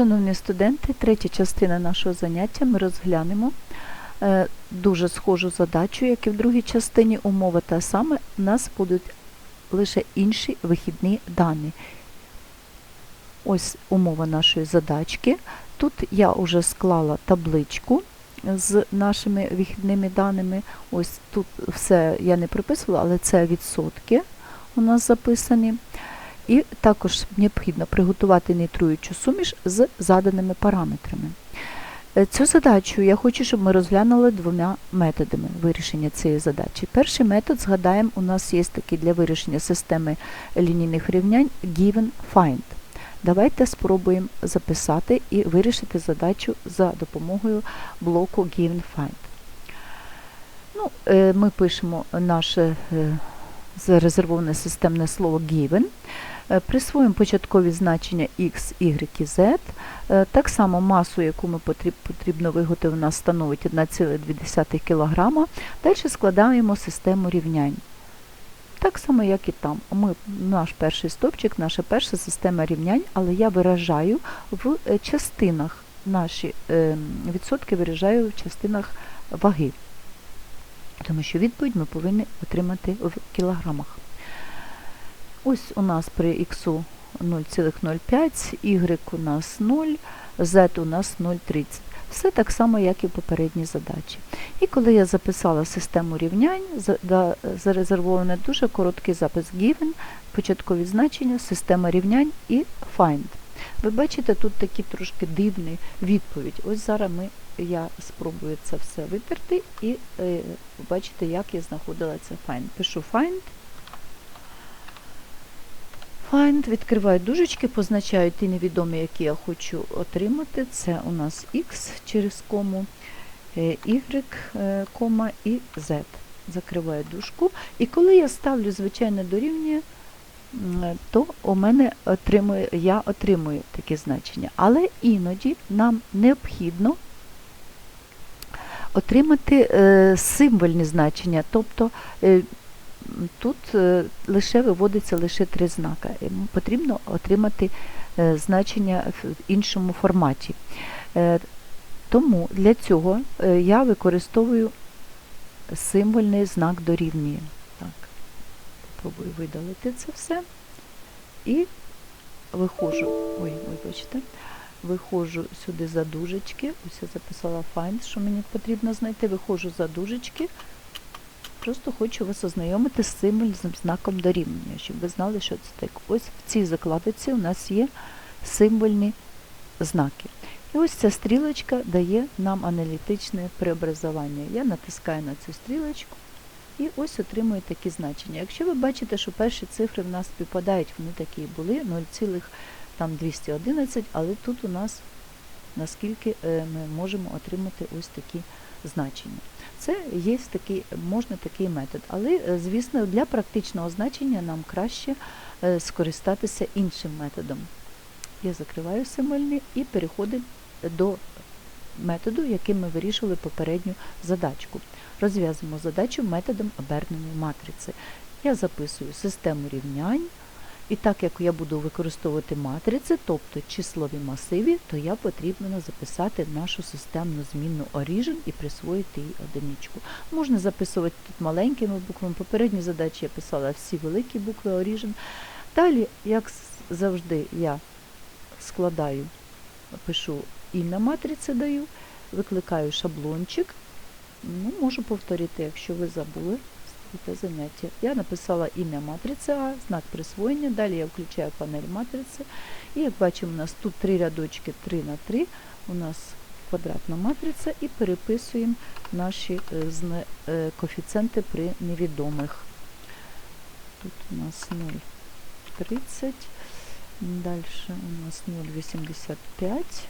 Шановні студенти, третя частина нашого заняття ми розглянемо е, дуже схожу задачу, як і в другій частині. Умова та саме, у нас будуть лише інші вихідні дані. Ось умова нашої задачки. Тут я вже склала табличку з нашими вихідними даними. Ось тут все я не приписувала, але це відсотки у нас записані. І також необхідно приготувати нітруючу суміш з заданими параметрами. Е, Цю задачу я хочу, щоб ми розглянули двома методами вирішення цієї задачі. Перший метод, згадаємо, у нас є такий для вирішення системи лінійних рівнянь given find. Давайте спробуємо записати і вирішити задачу за допомогою блоку given find. Ну, е, ми пишемо наше е, зарезервоване системне слово given. Е, Присвоїмо початкові значення x, y і z. Е, Так само масу, яку ми потрібно виготовити, у нас становить 1,2 кг. Далі складаємо систему рівнянь. Так само, як і там. Ми, наш перший стопчик, наша перша система рівнянь, але я виражаю в е, частинах. Наші е, відсотки виражаю в частинах ваги. Тому що відповідь ми повинні отримати в кілограмах. Ось у нас при х 0,05, y у нас 0, z у нас 0,30. Все так само, як і в попередній задачі. І коли я записала систему рівнянь, за- да- зарезервоване дуже короткий запис given, початкові значення, система рівнянь і find. Ви бачите, тут такі трошки дивні відповідь. Ось зараз ми, я спробую це все витерти і е, побачите, як я знаходила це find. Пишу find. Find, відкриваю дужечки, позначаю ті невідомі, які я хочу отримати. Це у нас X через кому, е, Y, е, кома і Z. Закриваю дужку. І коли я ставлю звичайне дорівнює, то у мене отримує, я отримую таке значення. Але іноді нам необхідно отримати е, символьні значення, тобто е, Тут е, лише виводиться лише три знака. Потрібно отримати значення в іншому форматі. Тому для цього я використовую символьний знак дорівнює. Так, попробую видалити це все. І виходжу, ой, вибачте, виходжу сюди за дужечки. Ось я записала find, що мені потрібно знайти. Виходжу за дужечки. Просто хочу вас ознайомити з символом знаком дорівнення, щоб ви знали, що це таке. Ось в цій закладиці у нас є символьні знаки. І ось ця стрілочка дає нам аналітичне преобразування. Я натискаю на цю стрілочку і ось отримую такі значення. Якщо ви бачите, що перші цифри в нас співпадають, вони такі були 0,5 там 211, але тут у нас наскільки е, ми можемо отримати ось такі значення. Це є такий, можна такий метод, але, е, звісно, для практичного значення нам краще е, скористатися іншим методом. Я закриваю семельний і переходимо до методу, яким ми вирішили попередню задачку. Розв'язуємо задачу методом оберненої матриці. Я записую систему рівнянь. І так як я буду використовувати матриці, тобто числові масиві, то я потрібно записати нашу системну змінну origin і присвоїти їй одиничку. Можна записувати тут маленькими буквами. Попередні задачі я писала всі великі букви origin. Далі, як завжди, я складаю, пишу ім'я матриці даю, викликаю шаблончик. Ну, Можу повторити, якщо ви забули це заняття. Я написала ім'я матриці А, знак присвоєння, далі я включаю панель матриці. І як бачимо, у нас тут три рядочки 3 на 3, у нас квадратна матриця і переписуємо наші зна- е, коефіцієнти при невідомих. Тут у нас 0,30, далі у нас 0,85,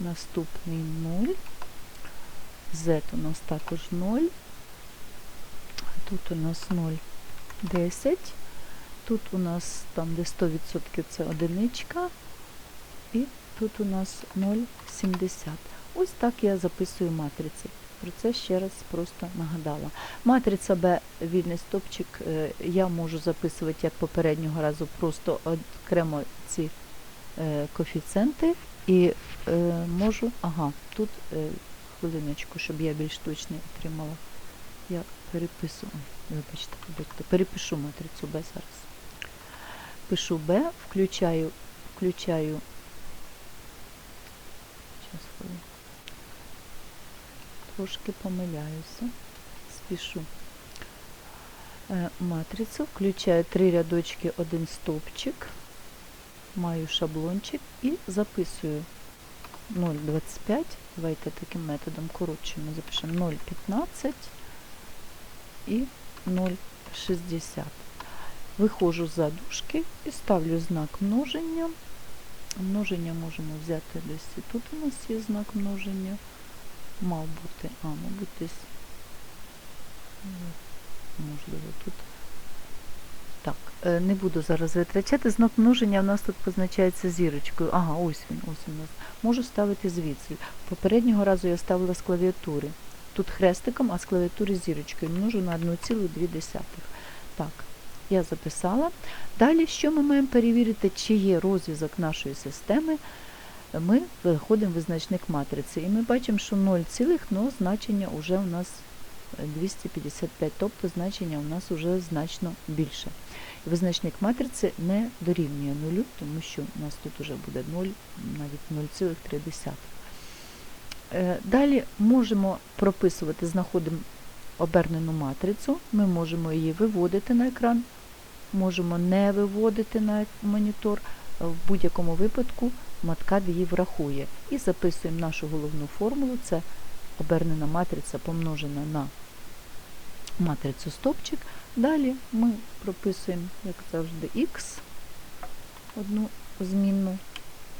наступний 0, Z у нас також 0. Тут у нас 0,10. Тут у нас там, де 100% це одиничка. І тут у нас 0,70. Ось так я записую матриці. Про це ще раз просто нагадала. Матриця Б, вільний стопчик, е, я можу записувати як попереднього разу, просто окремо ці е, коефіцієнти І е, можу, ага, тут хвилиночку, щоб я більш точно отримала. Я перепису, вибачте, вибачте, перепишу матрицю Б зараз. Пишу Б, включаю, включаю. Щас. Трошки помиляюся. Спішу. Е, Матрицю, включаю три рядочки, один стовпчик, маю шаблончик і записую 0,25. Давайте таким методом коротшимо. Запишемо 0,15 і 0,60. Виходжу з задушки і ставлю знак множення. Множення можемо взяти десь тут у нас є знак множення. Мав бути, а, мабуть, десь, можливо, тут. Так, е, не буду зараз витрачати. Знак множення у нас тут позначається зірочкою. Ага, ось він, ось він у нас. Можу ставити звідси. Попереднього разу я ставила з клавіатури. Тут хрестиком, а з клавіатури зірочкою. Множу на 1,2. Так, я записала. Далі, що ми маємо перевірити, чи є розв'язок нашої системи, ми виходимо в визначник матриці. І ми бачимо, що 0, цілих, но значення вже у нас 255, тобто значення у нас вже значно більше. Визначник матриці не дорівнює нулю, тому що у нас тут вже буде 0, навіть 0,3. Е, Далі можемо прописувати, знаходимо обернену матрицю, ми можемо її виводити на екран, можемо не виводити на монітор. В будь-якому випадку маткад її врахує. І записуємо нашу головну формулу, це обернена матриця помножена на матрицю стопчик. Далі ми прописуємо, як завжди, х, одну змінну,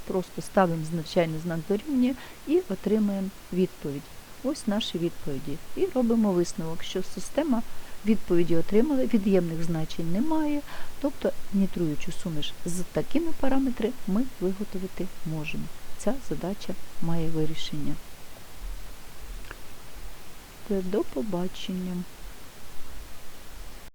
просто ставимо звичайний знак дорівнює і отримаємо відповідь. Ось наші відповіді. І робимо висновок, що система відповіді отримала, від'ємних значень немає, тобто нітруючу суміш з такими параметрами ми виготовити можемо. Ця задача має вирішення. До побачення.